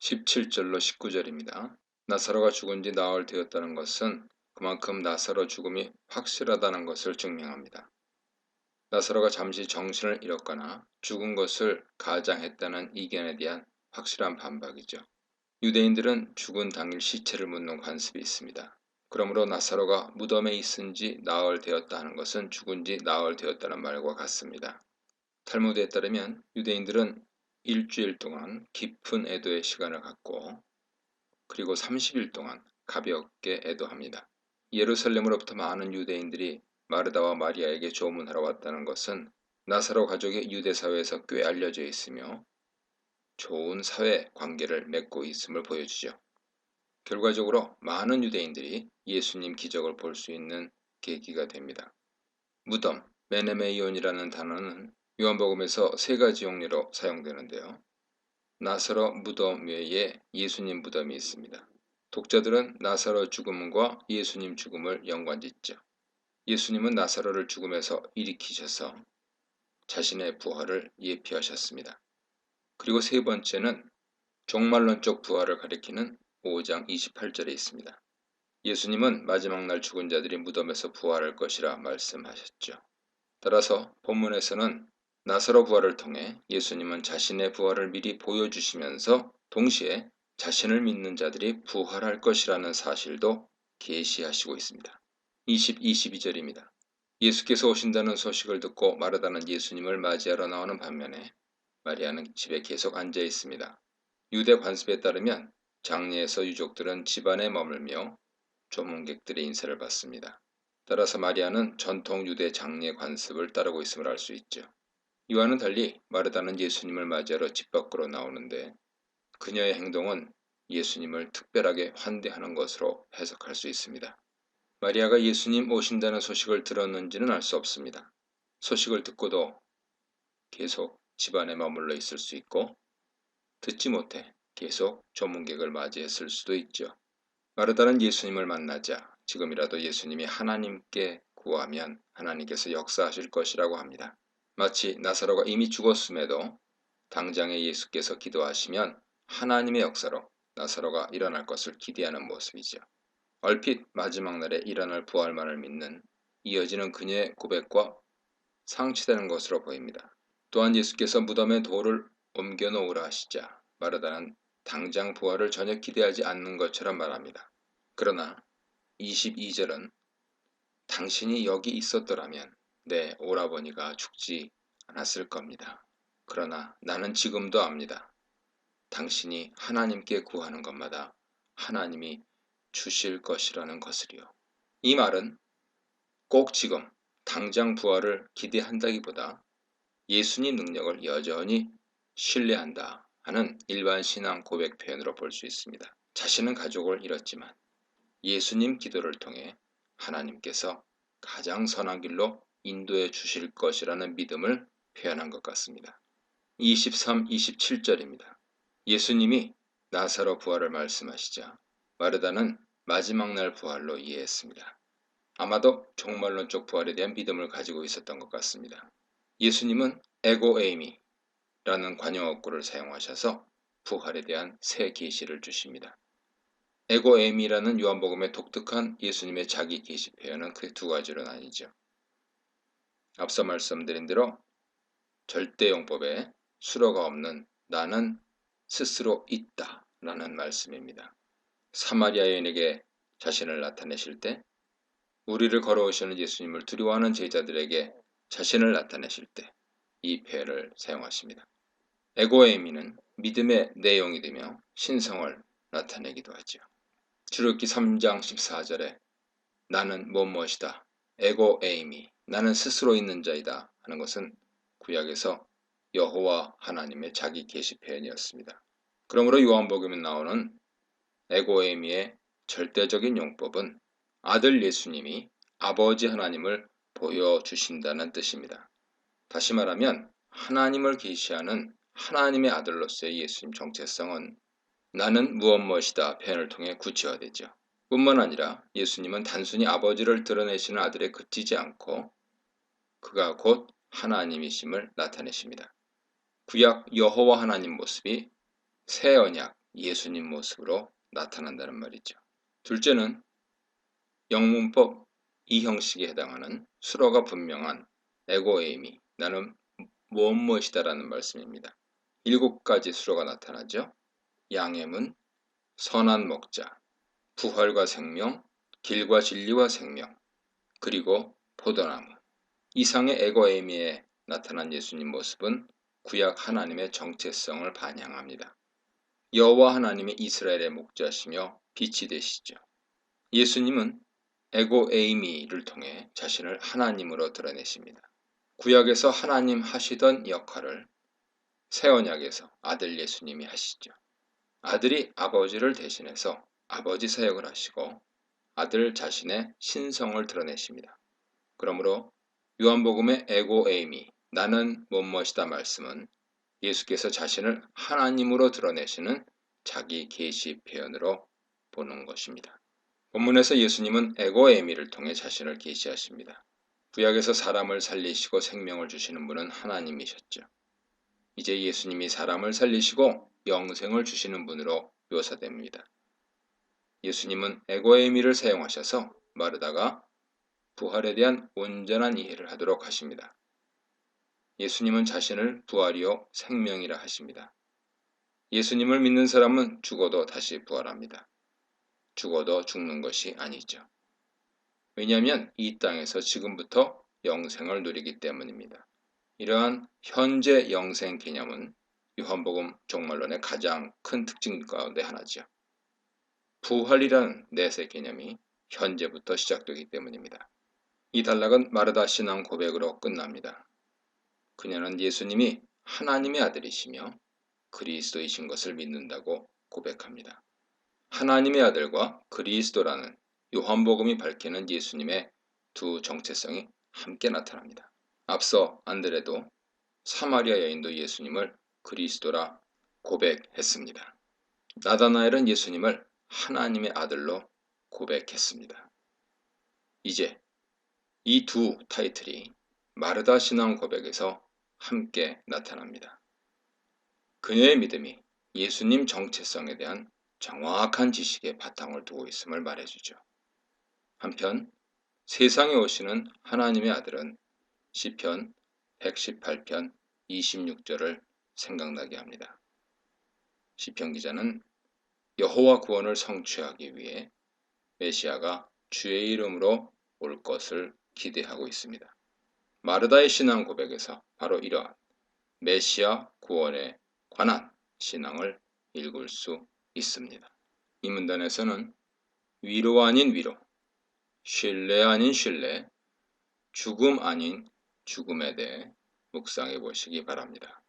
17절로 19절입니다. 나사로가 죽은 지 나흘 되었다는 것은 그만큼 나사로 죽음이 확실하다는 것을 증명합니다. 나사로가 잠시 정신을 잃었거나 죽은 것을 가장했다는 이견에 대한 확실한 반박이죠. 유대인들은 죽은 당일 시체를 묻는 관습이 있습니다. 그러므로 나사로가 무덤에 있은 지 나흘 되었다 하는 것은 죽은 지 나흘 되었다는 말과 같습니다. 탈무드에 따르면 유대인들은 일주일 동안 깊은 애도의 시간을 갖고 그리고 30일 동안 가볍게 애도합니다. 예루살렘으로부터 많은 유대인들이 마르다와 마리아에게 조문하러 왔다는 것은 나사로 가족이 유대 사회에서 꽤 알려져 있으며 좋은 사회 관계를 맺고 있음을 보여주죠. 결과적으로 많은 유대인들이 예수님 기적을 볼 수 있는 계기가 됩니다. 무덤, 메네메이온이라는 단어는 요한복음에서 세 가지 용례로 사용되는데요. 나사로 무덤 외에 예수님 무덤이 있습니다. 독자들은 나사로 죽음과 예수님 죽음을 연관짓죠. 예수님은 나사로를 죽음에서 일으키셔서 자신의 부활을 예표하셨습니다. 그리고 세 번째는 종말론적 부활을 가리키는 5장 28절에 있습니다. 예수님은 마지막 날 죽은 자들이 무덤에서 부활할 것이라 말씀하셨죠. 따라서 본문에서는 나사로 부활을 통해 예수님은 자신의 부활을 미리 보여주시면서 동시에 자신을 믿는 자들이 부활할 것이라는 사실도 계시하시고 있습니다. 20, 22절입니다. 예수께서 오신다는 소식을 듣고 마르다는 예수님을 맞이하러 나오는 반면에 마리아는 집에 계속 앉아 있습니다. 유대 관습에 따르면 장례에서 유족들은 집안에 머물며 조문객들의 인사를 받습니다. 따라서 마리아는 전통 유대 장례 관습을 따르고 있음을 알 수 있죠. 이와는 달리 마르다는 예수님을 맞이하러 집 밖으로 나오는데 그녀의 행동은 예수님을 특별하게 환대하는 것으로 해석할 수 있습니다. 마리아가 예수님 오신다는 소식을 들었는지는 알 수 없습니다. 소식을 듣고도 계속 집안에 머물러 있을 수 있고 듣지 못해 계속 조문객을 맞이했을 수도 있죠. 마르다는 예수님을 만나자 지금이라도 예수님이 하나님께 구하면 하나님께서 역사하실 것이라고 합니다. 마치 나사로가 이미 죽었음에도 당장에 예수께서 기도하시면 하나님의 역사로 나사로가 일어날 것을 기대하는 모습이죠. 얼핏 마지막 날에 일어날 부활만을 믿는 이어지는 그녀의 고백과 상치되는 것으로 보입니다. 또한 예수께서 무덤에 돌을 옮겨 놓으라 하시자 마르다는 당장 부활을 전혀 기대하지 않는 것처럼 말합니다. 그러나 22절은 당신이 여기 있었더라면 내 오라버니가 죽지 않았을 겁니다. 그러나 나는 지금도 압니다. 당신이 하나님께 구하는 것마다 하나님이 주실 것이라는 것을요. 이 말은 꼭 지금 당장 부활을 기대한다기보다 예수님 능력을 여전히 신뢰한다 하는 일반 신앙 고백 표현으로 볼 수 있습니다. 자신은 가족을 잃었지만 예수님 기도를 통해 하나님께서 가장 선한 길로 인도해 주실 것이라는 믿음을 표현한 것 같습니다. 23, 27절입니다. 예수님이 나사로 부활을 말씀하시자 마르다는 마지막 날 부활로 이해했습니다. 아마도 종말론적 부활에 대한 믿음을 가지고 있었던 것 같습니다. 예수님은 에고 에이미라는 관용어구를 사용하셔서 부활에 대한 새 계시를 주십니다. 에고 에이미라는 요한복음의 독특한 예수님의 자기 계시 표현은 그 두 가지로 나뉘죠. 앞서 말씀드린 대로 절대용법에 수로가 없는 나는 스스로 있다 라는 말씀입니다. 사마리아 여인에게 자신을 나타내실 때 우리를 걸어오시는 예수님을 두려워하는 제자들에게 자신을 나타내실 때 이 표현을 사용하십니다. 에고에미는 믿음의 내용이 되며 신성을 나타내기도 하죠. 주르기 3장 14절에 나는 무엇이다 에고 에이미 나는 스스로 있는 자이다 하는 것은 구약에서 여호와 하나님의 자기 계시 표현이었습니다. 그러므로 요한복음에 나오는 에고에미의 절대적인 용법은 아들 예수님이 아버지 하나님을 보여주신다는 뜻입니다. 다시 말하면 하나님을 계시하는 하나님의 아들로서의 예수님 정체성은 나는 무엇 무엇이다 표현을 통해 구체화되죠. 뿐만 아니라 예수님은 단순히 아버지를 드러내시는 아들에 그치지 않고 그가 곧 하나님이심을 나타내십니다. 구약 여호와 하나님 모습이 새 언약 예수님 모습으로 나타난다는 말이죠. 둘째는 영문법 이 형식에 해당하는 수로가 분명한 에고에이미 나는 무엇 무엇이다 라는 말씀입니다. 일곱 가지 수로가 나타나죠. 양해문, 선한 목자, 부활과 생명, 길과 진리와 생명, 그리고 포도나무. 이상의 에고에이미에 나타난 예수님 모습은 구약 하나님의 정체성을 반영합니다. 여호와 하나님의 이스라엘의 목자시며 빛이 되시죠. 예수님은 에고 에이미를 통해 자신을 하나님으로 드러내십니다. 구약에서 하나님 하시던 역할을 새 언약에서 아들 예수님이 하시죠. 아들이 아버지를 대신해서 아버지 사역을 하시고 아들 자신의 신성을 드러내십니다. 그러므로 요한복음의 에고 에이미 나는 무엇이다 말씀은 예수께서 자신을 하나님으로 드러내시는 자기 계시 표현으로 보는 것입니다. 본문에서 예수님은 에고 에미를 통해 자신을 계시하십니다. 구약에서 사람을 살리시고 생명을 주시는 분은 하나님이셨죠. 이제 예수님이 사람을 살리시고 영생을 주시는 분으로 묘사됩니다. 예수님은 에고 에미를 사용하셔서 마르다가 부활에 대한 온전한 이해를 하도록 하십니다. 예수님은 자신을 부활이요 생명이라 하십니다. 예수님을 믿는 사람은 죽어도 다시 부활합니다. 죽어도 죽는 것이 아니죠. 왜냐하면 이 땅에서 지금부터 영생을 누리기 때문입니다. 이러한 현재 영생 개념은 요한복음 종말론의 가장 큰 특징 가운데 하나죠. 부활이라는 내세 개념이 현재부터 시작되기 때문입니다. 이 단락은 마르다 신앙 고백으로 끝납니다. 그녀는 예수님이 하나님의 아들이시며 그리스도이신 것을 믿는다고 고백합니다. 하나님의 아들과 그리스도라는 요한복음이 밝히는 예수님의 두 정체성이 함께 나타납니다. 앞서 안드레도 사마리아 여인도 예수님을 그리스도라 고백했습니다. 나다나엘은 예수님을 하나님의 아들로 고백했습니다. 이제 이 두 타이틀이 마르다 신앙 고백에서 함께 나타납니다. 그녀의 믿음이 예수님 정체성에 대한 정확한 지식의 바탕을 두고 있음을 말해주죠. 한편 세상에 오시는 하나님의 아들은 시편 118편 26절을 생각나게 합니다. 시편 기자는 여호와 구원을 성취하기 위해 메시아가 주의 이름으로 올 것을 기대하고 있습니다. 마르다의 신앙 고백에서 바로 이러한 메시아 구원에 관한 신앙을 읽을 수 있습니다. 이 문단에서는 위로 아닌 위로, 신뢰 아닌 신뢰, 죽음 아닌 죽음에 대해 묵상해 보시기 바랍니다.